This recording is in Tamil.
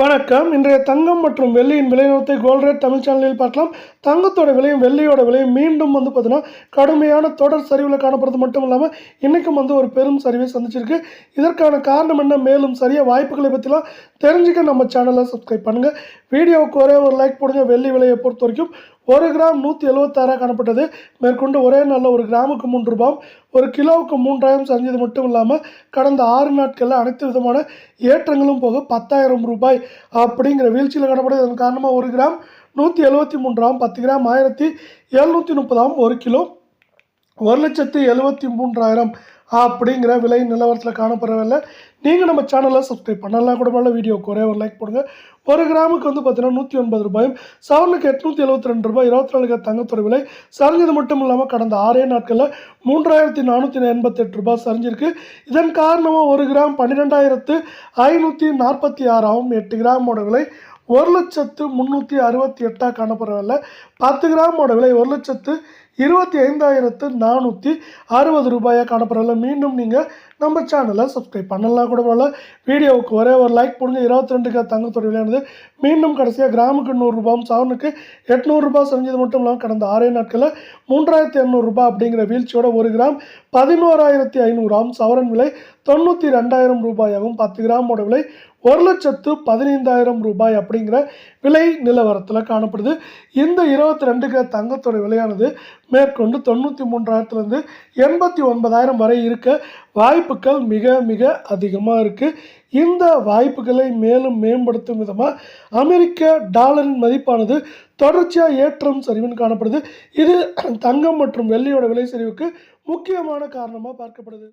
வணக்கம். இன்றைய தங்கம் மற்றும் வெள்ளியின் விலைநிறுவத்தை கோல்ட் ரேட் தமிழ் சேனலில் பார்க்கலாம். தங்கத்தோட விலையும் வெள்ளியோட விலையும் மீண்டும் வந்து பார்த்தீங்கன்னா கடுமையான தொடர் சரிவில் காணப்படுறது மட்டும் இல்லாமல் இன்றைக்கும் வந்து ஒரு பெரும் சரிவை சந்திச்சிருக்கு. இதற்கான காரணம் என்ன? மேலும் சரியாக வாய்ப்புகளை பற்றிலாம் தெரிஞ்சுக்க நம்ம சேனலை சப்ஸ்கிரைப் பண்ணுங்கள் வீடியோவுக்கு ஒரே ஒரு லைக் போடுங்க. வெள்ளி விலையை பொறுத்த வரைக்கும் ஒரு கிராம் நூற்றி எழுபத்தாறாக காணப்பட்டது. மேற்கொண்டு ஒரே நாளில் ஒரு கிராமுக்கு மூன்று ரூபாய் ஒரு கிலோவுக்கு மூன்றாயிரம் சரிஞ்சது மட்டும் இல்லாமல் கடந்த ஆறு நாட்களில் அனைத்து விதமான ஏற்றங்களும் போக பத்தாயிரம் ரூபாய் அப்படிங்கிற வீழ்ச்சியில் காணப்படுது. அதன் காரணமாக ஒரு கிராம் நூற்றி எழுபத்தி மூன்றாம் பத்து கிராம் ஆயிரத்தி எழுநூற்றி முப்பதாம் ஒரு கிலோ ஒரு லட்சத்து எழுபத்தி மூன்றாயிரம் அப்படிங்கிற விலை நிலவரத்தில் காணப்படவில்லை. நீங்கள் நம்ம சேனலை சப்ஸ்கிரைப் பண்ணலாம் கூட பண்ணல வீடியோ ஒரே ஒரு லைக் போடுங்க. ஒரு கிராமுக்கு வந்து பார்த்தீங்கன்னா நூற்றி ஒன்பது ரூபாயும் சவரனுக்கு எட்நூற்றி எழுபத்தி ரெண்டு ரூபாய் இருபத்தி நாலு கிராம் தங்கத்தோட விலை சரிஞ்சது மட்டும் இல்லாமல் கடந்த ஆறே நாட்களில் மூன்றாயிரத்தி நானூற்றி எண்பத்தெட்டு ரூபாய் சரிஞ்சிருக்கு. இதன் காரணமாக ஒரு கிராம் பன்னிரெண்டாயிரத்து ஐநூற்றி நாற்பத்தி ஆறாகவும் எட்டு கிராமோட விலை ஒரு லட்சத்து முந்நூற்றி அறுபத்தி எட்டாக காணப்படவில்லை பத்து கிராமோட விலை ஒரு லட்சத்து இருபத்தி ஐந்தாயிரத்து நானூற்றி அறுபது ரூபாயாக காணப்படவில்லை மீண்டும் நீங்கள் நம்ம சேனலை சப்ஸ்கிரைப் பண்ணலாம் கூட போல வீடியோவுக்கு ஒரே ஒரு லைக் போடுங்க இருபத்தி ரெண்டுக்கு தங்கத்தோட விலையானது மீண்டும் கடைசியாக கிராமுக்கு நூறுரூபாவும் சவனுக்கு எட்நூறுரூபா செஞ்சது மட்டும் இல்லாமல் கடந்த ஆறே நாட்களில் மூன்றாயிரத்தி எண்ணூறுரூபா அப்படிங்கிற வீழ்ச்சியோட ஒரு கிராம் பதினோராயிரத்தி ஐநூறாம் சவரன் விலை தொண்ணூற்றி ரெண்டாயிரம் ரூபாயாகவும் பத்து கிராமோட விலை ஒரு லட்சத்து பதினைந்தாயிரம் ரூபாய் அப்படிங்கிற விலை நிலவரத்தில் காணப்படுது. இந்த இருபத்தி ரெண்டுக்கு தங்கத்தோட விலையானது மேற்கொண்டு தொண்ணூற்றி மூன்றாயிரத்துலேருந்து எண்பத்தி ஒன்பதாயிரம் வரை இருக்க வாய்ப்புகள் மிக மிக அதிகமாக இருக்குது இந்த வாய்ப்புகளை மேலும் மேம்படுத்தும் விதமாக அமெரிக்க டாலரின் மதிப்பானது தொடர்ச்சியாக ஏற்றம் சரிவுன்னு காணப்படுது. இது தங்கம் மற்றும் வெள்ளியோட விலை சரிவுக்கு முக்கியமான காரணமாக பார்க்கப்படுது.